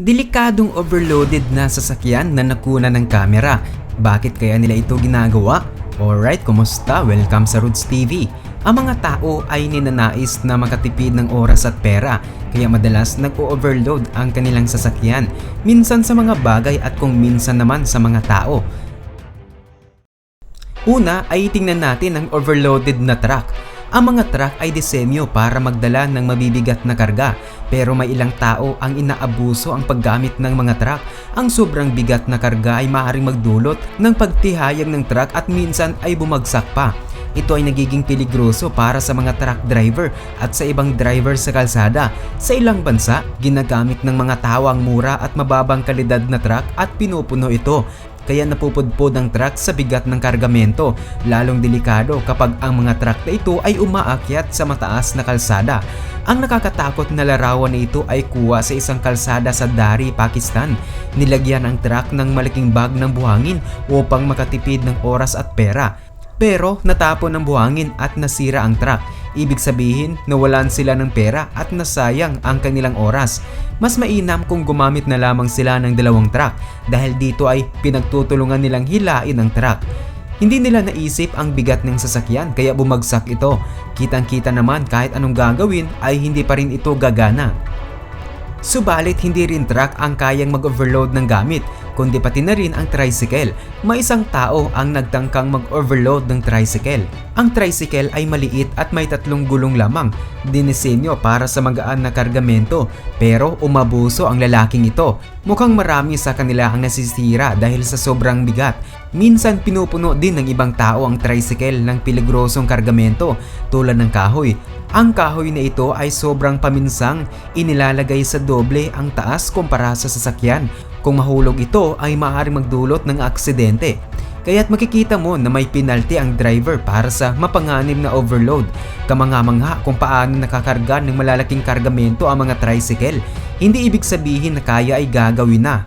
Delikadong overloaded na sasakyan na nakuna ng kamera. Bakit kaya nila ito ginagawa? Alright, kumusta? Welcome sa Roots TV. Ang mga tao ay ninanais na makatipid ng oras at pera, kaya madalas nag-overload ang kanilang sasakyan. Minsan sa mga bagay at kung minsan naman sa mga tao. Una ay tingnan natin ang overloaded na truck. Ang mga truck ay disenyo para magdala ng mabibigat na karga pero may ilang tao ang inaabuso ang paggamit ng mga truck. Ang sobrang bigat na karga ay maaaring magdulot ng pagtihayag ng truck at minsan ay bumagsak pa. Ito ay nagiging peligroso para sa mga truck driver at sa ibang driver sa kalsada. Sa ilang bansa, ginagamit ng mga tao ang mura at mababang kalidad na truck at pinupuno ito kaya napupudpod ang truck sa bigat ng kargamento. Lalong delikado kapag ang mga truck na ito ay umaakyat sa mataas na kalsada. Ang nakakatakot na larawan na ito ay kuha sa isang kalsada sa Dari, Pakistan. Nilagyan ang truck ng malaking bag ng buhangin upang makatipid ng oras at pera. Pero natapon ng buhangin at nasira ang truck. Ibig sabihin, nawalan sila ng pera at nasayang ang kanilang oras. Mas mainam kung gumamit na lamang sila ng dalawang truck dahil dito ay pinagtutulungan nilang hilain ang truck. Hindi nila naisip ang bigat ng sasakyan kaya bumagsak ito. Kitang kita naman kahit anong gagawin ay hindi pa rin ito gagana. Subalit hindi rin truck ang kayang mag-overload ng gamit, kundi pati na rin ang tricycle. May isang tao ang nagtangkang mag-overload ng tricycle. Ang tricycle ay maliit at may tatlong gulong lamang, dinisenyo para sa magaan na kargamento, pero umabuso ang lalaking ito. Mukhang marami sa kanila ang nasisira dahil sa sobrang bigat. Minsan pinupuno din ng ibang tao ang tricycle ng peligrosong kargamento tulad ng kahoy. Ang kahoy na ito ay sobrang paminsang inilalagay sa doble ang taas kumpara sa sasakyan. Kung mahulog ito ay maaaring magdulot ng aksidente. Kaya't makikita mo na may penalty ang driver para sa mapanganib na overload. Kamanga-mangha kung paano nakakarga ng malalaking kargamento ang mga tricycle. Hindi ibig sabihin na kaya ay gagawin na.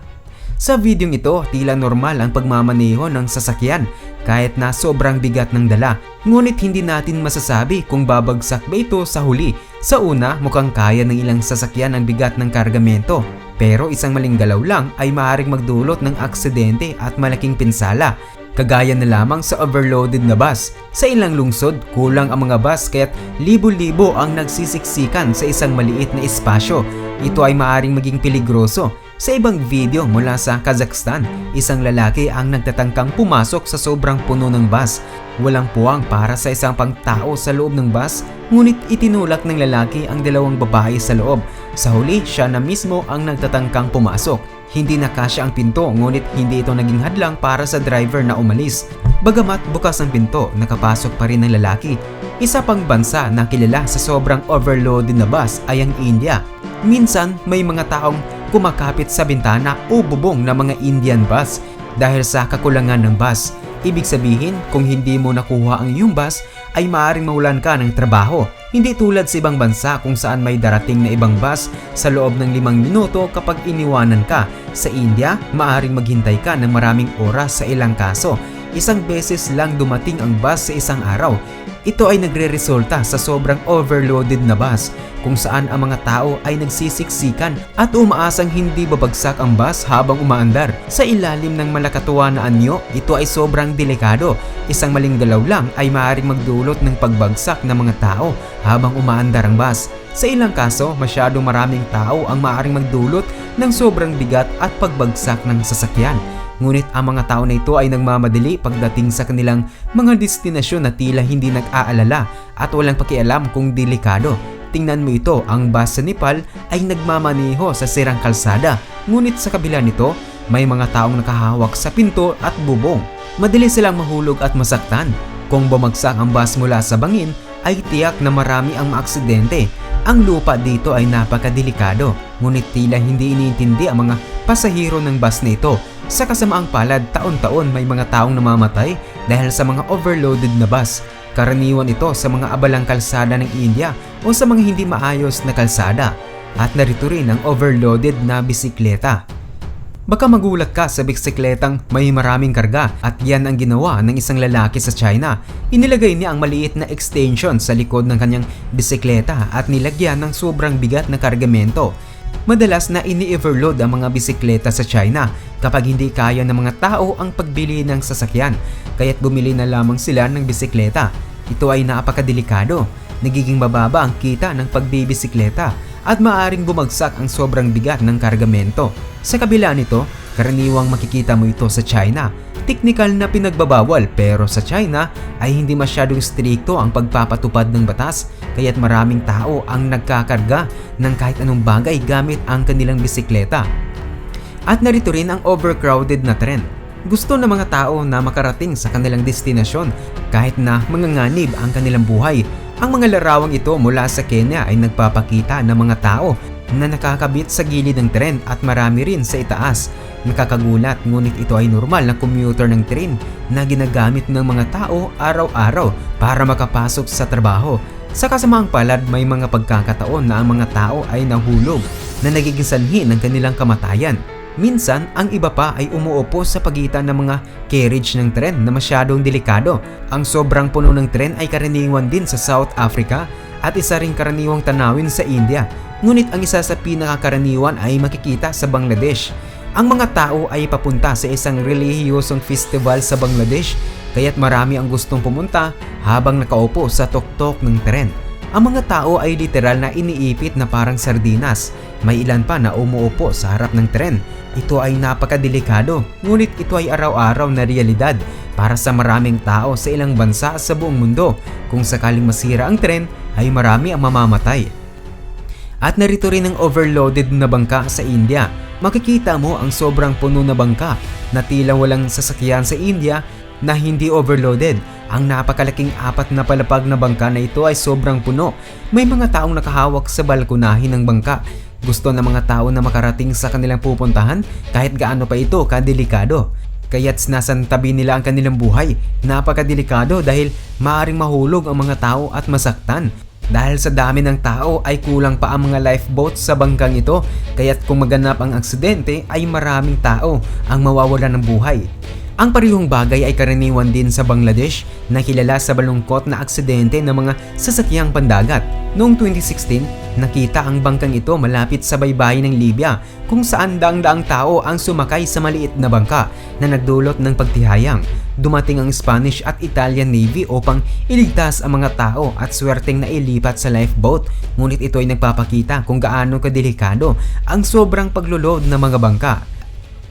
Sa videong ito, tila normal ang pagmamaneho ng sasakyan kahit na sobrang bigat ng dala. Ngunit hindi natin masasabi kung babagsak ba ito sa huli. Sa una, mukhang kaya ng ilang sasakyan ang bigat ng kargamento. Pero isang maling galaw lang ay maaaring magdulot ng aksidente at malaking pinsala. Kagaya na lamang sa overloaded na bus. Sa ilang lungsod, kulang ang mga bus kaya't libo-libo ang nagsisiksikan sa isang maliit na espasyo. Ito ay maaaring maging peligroso. Sa ibang video mula sa Kazakhstan, isang lalaki ang nagtatangkang pumasok sa sobrang puno ng bus. Walang puwang para sa isang pangtao sa loob ng bus, ngunit itinulak ng lalaki ang dalawang babae sa loob. Sa huli, siya na mismo ang nagtatangkang pumasok. Hindi nakasya ang pinto ngunit hindi ito naging hadlang para sa driver na umalis. Bagamat bukas ang pinto, nakapasok pa rin ang lalaki. Isa pang bansa na kilala sa sobrang overloaded na bus ay ang India. Minsan may mga taong kumakapit sa bintana o bubong ng mga Indian bus dahil sa kakulangan ng bus. Ibig sabihin, kung hindi mo nakuha ang iyong bus, ay maaaring mawalan ka ng trabaho. Hindi tulad sa ibang bansa kung saan may darating na ibang bus sa loob ng limang minuto kapag iniwanan ka. Sa India, maaaring maghintay ka ng maraming oras sa ilang kaso. Isang beses lang dumating ang bus sa isang araw. Ito ay nagre-resulta sa sobrang overloaded na bus kung saan ang mga tao ay nagsisiksikan at umaasang hindi babagsak ang bus habang umaandar. Sa ilalim ng malakatuwa na anyo, ito ay sobrang delikado. Isang maling galaw lang ay maaaring magdulot ng pagbagsak ng mga tao habang umaandar ang bus. Sa ilang kaso, masyadong maraming tao ang maaaring magdulot ng sobrang bigat at pagbagsak ng sasakyan. Ngunit ang mga tao na ito ay nagmamadali pagdating sa kanilang mga destinasyon na tila hindi nag-aalala at walang pakialam kung delikado. Tingnan mo ito, ang bus sa Nepal ay nagmamaneho sa sirang kalsada. Ngunit sa kabila nito, may mga taong nakahawak sa pinto at bubong. Madali silang mahulog at masaktan. Kung bumagsak ang bus mula sa bangin, ay tiyak na marami ang maaksidente. Ang lupa dito ay napakadelikado, ngunit tila hindi iniintindi ang mga pasahero ng bus na ito sa kasamaang palad, taon-taon may mga taong namamatay dahil sa mga overloaded na bus. Karaniwan ito sa mga abalang kalsada ng India o sa mga hindi maayos na kalsada. At narito rin ang overloaded na bisikleta. Baka magulat ka sa bisikletang may maraming karga at yan ang ginawa ng isang lalaki sa China. Inilagay niya ang maliit na extension sa likod ng kanyang bisikleta at nilagyan ng sobrang bigat na kargamento. Madalas na ini-overload ang mga bisikleta sa China kapag hindi kaya ng mga tao ang pagbili ng sasakyan, kaya't bumili na lamang sila ng bisikleta. Ito ay napakadelikado. Nagiging mababa ang kita ng pagbibisikleta at maaring bumagsak ang sobrang bigat ng kargamento. Sa kabila nito, karaniwang makikita mo ito sa China. Teknikal na pinagbabawal pero sa China ay hindi masyadong strikto ang pagpapatupad ng batas kaya't maraming tao ang nagkakarga ng kahit anong bagay gamit ang kanilang bisikleta. At narito rin ang overcrowded na trend. Gusto ng mga tao na makarating sa kanilang destinasyon kahit na manganganib ang kanilang buhay. Ang mga larawang ito mula sa Kenya ay nagpapakita ng mga tao na nakakabit sa gilid ng tren at marami rin sa itaas. Nakakagulat ngunit ito ay normal na commuter ng tren na ginagamit ng mga tao araw-araw para makapasok sa trabaho. Sa kasamaang palad may mga pagkakataon na ang mga tao ay nahulog na nagiging sanhi ng kanilang kamatayan. Minsan, ang iba pa ay umuupo sa pagitan ng mga carriage ng tren na masyadong delikado. Ang sobrang puno ng tren ay karaniwan din sa South Africa at isa ring karaniwang tanawin sa India. Ngunit ang isa sa pinakakaraniwan ay makikita sa Bangladesh. Ang mga tao ay papunta sa isang relihiyosong festival sa Bangladesh kaya't marami ang gustong pumunta habang nakaupo sa tuktok ng tren. Ang mga tao ay literal na iniipit na parang sardinas. May ilan pa na umuupo sa harap ng tren. Ito ay napakadelikado, ngunit ito ay araw-araw na realidad para sa maraming tao sa ilang bansa sa buong mundo. Kung sakaling masira ang tren, ay marami ang mamamatay. At narito rin ang overloaded na bangka sa India. Makikita mo ang sobrang puno na bangka na tila walang sasakyan sa India na hindi overloaded. Ang napakalaking apat na palapag na bangka na ito ay sobrang puno. May mga taong nakahawak sa balkonahin ng bangka. Gusto ng mga tao na makarating sa kanilang pupuntahan kahit gaano pa ito kadelikado. Kaya't sinasantabi nila ang kanilang buhay. Napakadelikado dahil maaring mahulog ang mga tao at masaktan. Dahil sa dami ng tao ay kulang pa ang mga lifeboats sa bangkang ito kaya't kung maganap ang aksidente ay maraming tao ang mawawalan ng buhay. Ang parehong bagay ay karaniwan din sa Bangladesh na kilala sa balungkot na aksidente ng mga sasakyang pandagat. Noong 2016, nakita ang bangkang ito malapit sa baybayin ng Libya kung saan daang-daang tao ang sumakay sa maliit na bangka na nagdulot ng pagtihayang. Dumating ang Spanish at Italian Navy upang iligtas ang mga tao at swerteng na ilipat sa lifeboat. Ngunit ito ay nagpapakita kung gaano kadelikado ang sobrang paglulod ng mga bangka.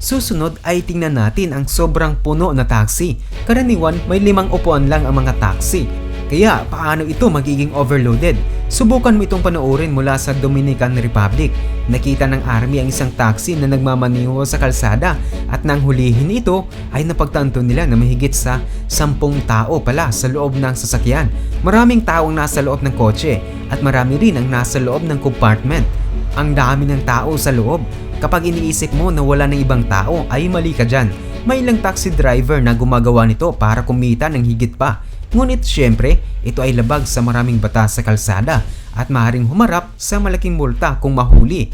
Susunod ay tingnan natin ang sobrang puno na taxi. Karaniwan may limang upuan lang ang mga taxi. Kaya paano ito magiging overloaded? Subukan mo itong panoorin mula sa Dominican Republic. Nakita ng army ang isang taxi na nagmamaniho sa kalsada at nang hulihin ito ay napagtanto nila na mahigit sa sampung tao pala sa loob ng sasakyan. Maraming tao ang nasa loob ng kotse at marami rin ang nasa loob ng compartment. Ang dami ng tao sa loob Kapag iniisip mo na wala ng ibang tao ay mali ka dyan. May ilang taxi driver na gumagawa nito para kumita ng higit pa. Ngunit syempre, ito ay labag sa maraming batas sa kalsada at maaaring humarap sa malaking multa kung mahuli.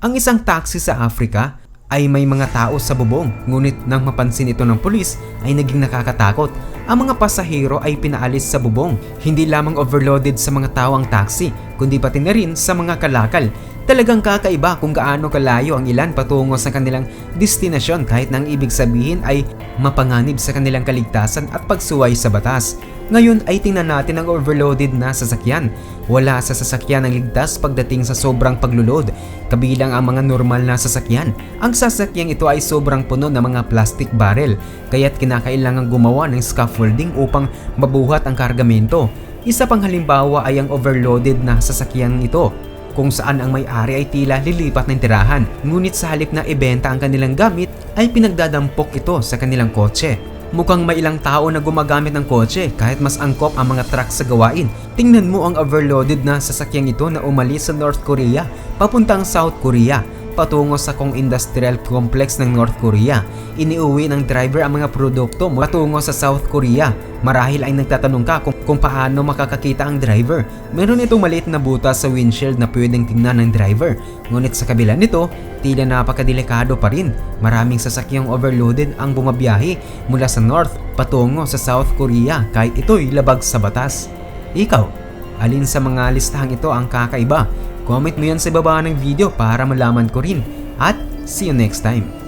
Ang isang taxi sa Africa ay may mga tao sa bubong ngunit nang mapansin ito ng pulis ay naging nakakatakot. Ang mga pasahero ay pinaalis sa bubong. Hindi lamang overloaded sa mga tao ang taxi kundi pati na rin sa mga kalakal Talagang kakaiba kung gaano kalayo ang ilan patungo sa kanilang destinasyon kahit nang ibig sabihin ay mapanganib sa kanilang kaligtasan at pagsuway sa batas. Ngayon ay tingnan natin ang overloaded na sasakyan. Wala sa sasakyan ang ligtas pagdating sa sobrang paglulod, kabilang ang mga normal na sasakyan. Ang sasakyang ito ay sobrang puno ng mga plastic barrel, kaya't kinakailangan gumawa ng scaffolding upang mabuhat ang kargamento. Isa pang halimbawa ay ang overloaded na sasakyan ito kung saan ang may-ari ay tila lilipat ng tirahan ngunit sa halip na ibenta ang kanilang gamit ay pinagdadampok ito sa kanilang kotse. Mukhang may ilang tao na gumagamit ng kotse kahit mas angkop ang mga truck sa gawain. Tingnan mo ang overloaded na sasakyang ito na umalis sa North Korea papuntang South Korea patungo sa Kong Industrial Complex ng North Korea. Iniuwi ng driver ang mga produkto mula patungo sa South Korea. Marahil ay nagtatanong ka kung, kung paano makakakita ang driver. Meron itong maliit na butas sa windshield na pwedeng tingnan ng driver. Ngunit sa kabila nito, tila napakadelikado pa rin. Maraming sasakyang overloaded ang bumabiyahe mula sa North patungo sa South Korea kahit ito'y labag sa batas. Ikaw, alin sa mga listahang ito ang kakaiba? Comment mo yan sa baba ng video para malaman ko rin. At see you next time.